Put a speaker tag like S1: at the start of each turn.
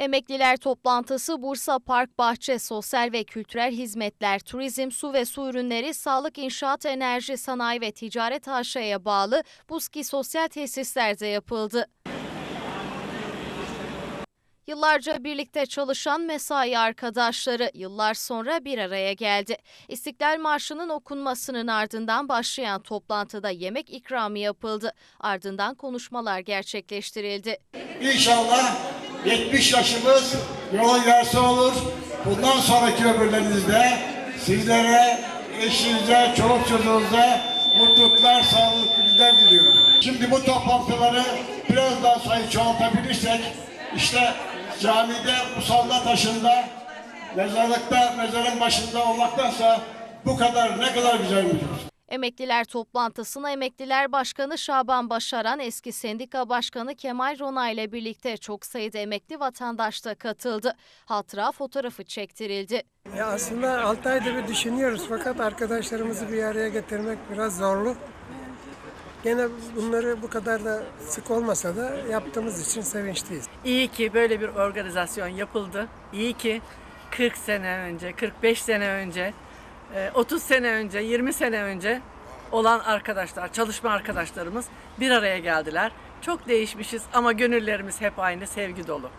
S1: Emekliler toplantısı Bursa Park Bahçe Sosyal ve Kültürel Hizmetler, Turizm, Su ve Su Ürünleri, Sağlık, İnşaat, Enerji, Sanayi ve Ticaret AŞ'ye bağlı Buski Sosyal Tesislerde yapıldı. Yıllarca birlikte çalışan mesai arkadaşları yıllar sonra bir araya geldi. İstiklal Marşı'nın okunmasının ardından başlayan toplantıda yemek ikramı yapıldı. Ardından konuşmalar gerçekleştirildi.
S2: İnşallah 70 yaşımız yol ilerisi olur. Bundan sonraki ömürlerinizde sizlere, eşinize, çoluk çocuğunuza mutluluklar, sağlıklı günler diliyorum. Şimdi bu toplantıları biraz daha sayı çoğaltabilirsek işte camide, musalla taşında, mezarlıkta, mezarın başında olmaktansa bu kadar ne kadar güzel bir
S1: Emekliler toplantısına Emekliler Başkanı Şaban Başaran, eski sendika başkanı Kemal Rona ile birlikte çok sayıda emekli vatandaş da katıldı. Hatıra fotoğrafı çektirildi.
S3: Ya aslında 6 ayda bir düşünüyoruz fakat arkadaşlarımızı bir araya getirmek biraz zorlu. Gene bunları bu kadar da sık olmasa da yaptığımız için sevinçliyiz.
S4: İyi ki böyle bir organizasyon yapıldı. İyi ki 40 sene önce, 45 sene önce, e, 30 sene önce, 20 sene önce olan arkadaşlar, çalışma arkadaşlarımız bir araya geldiler. Çok değişmişiz ama gönüllerimiz hep aynı, sevgi dolu.